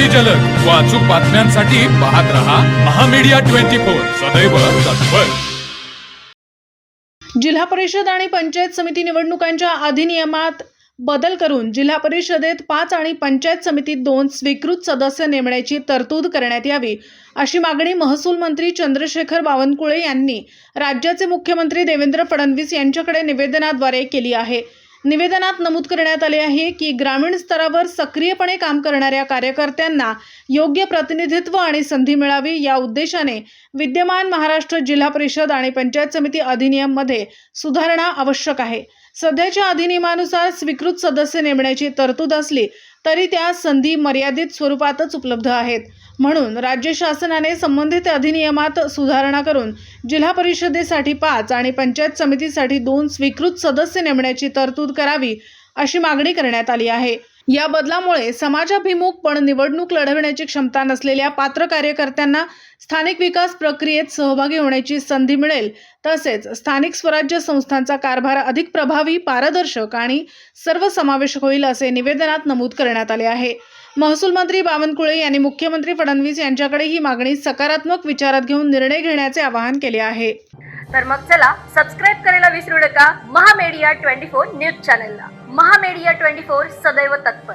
अगदी जलद. व अचूक बातम्यांसाठी पाहत रहा महामीडिया ट्वेंटी फोर. सदैव तत्पर. जिल्हा परिषद आणि पंचायत समिती निवडणुकांच्या अधिनियमात बदल करून जिल्हा परिषदेत पाच आणि पंचायत समितीत दोन स्वीकृत सदस्य नेमण्याची तरतूद करण्यात यावी अशी मागणी महसूल मंत्री चंद्रशेखर बावनकुळे यांनी राज्याचे मुख्यमंत्री देवेंद्र फडणवीस यांच्याकडे निवेदनाद्वारे केली आहे. निवेदनात नमूद करण्यात आले आहे की ग्रामीण स्तरावर सक्रियपणे काम करणाऱ्या कार्यकर्त्यांना योग्य प्रतिनिधित्व आणि संधी मिळावी या उद्देशाने विद्यमान महाराष्ट्र जिल्हा परिषद आणि पंचायत समिती अधिनियममध्ये सुधारणा आवश्यक आहे. सध्याच्या अधिनियमानुसार स्वीकृत सदस्य नेमण्याची तरतूद असली तरी त्या संधी मर्यादित स्वरूपातच उपलब्ध आहेत. म्हणून राज्य शासनाने संबंधित अधिनियमात सुधारणा करून जिल्हा परिषदेसाठी पाच आणि पंचायत समितीसाठी दोन स्वीकृत सदस्य नेमण्याची तरतूद करावी अशी मागणी करण्यात आली आहे. या बदलामुळे समाजाभिमुख पण निवडणूक लढविण्याची क्षमता नसलेल्या पात्र कार्यकर्त्यांना स्थानिक विकास प्रक्रियेत सहभागी होण्याची संधी मिळेल. तसेच स्थानिक स्वराज्य संस्थांचा कारभार अधिक प्रभावी पारदर्शक आणि सर्वसमावेशक होईल असे निवेदनात नमूद करण्यात आले आहे. महसूल मंत्री बावनकुळे यांनी मुख्यमंत्री फडणवीस यांच्याकडे ही मागणी सकारात्मक विचारात घेऊन निर्णय घेण्याचे आवाहन केले आहे. तर मग चला सबस्क्राईब करायला विसरू नका. महामेडिया ट्वेंटी फोर न्यूज चॅनलला. महामेडिया ट्वेंटी फोर सदैव तत्पर.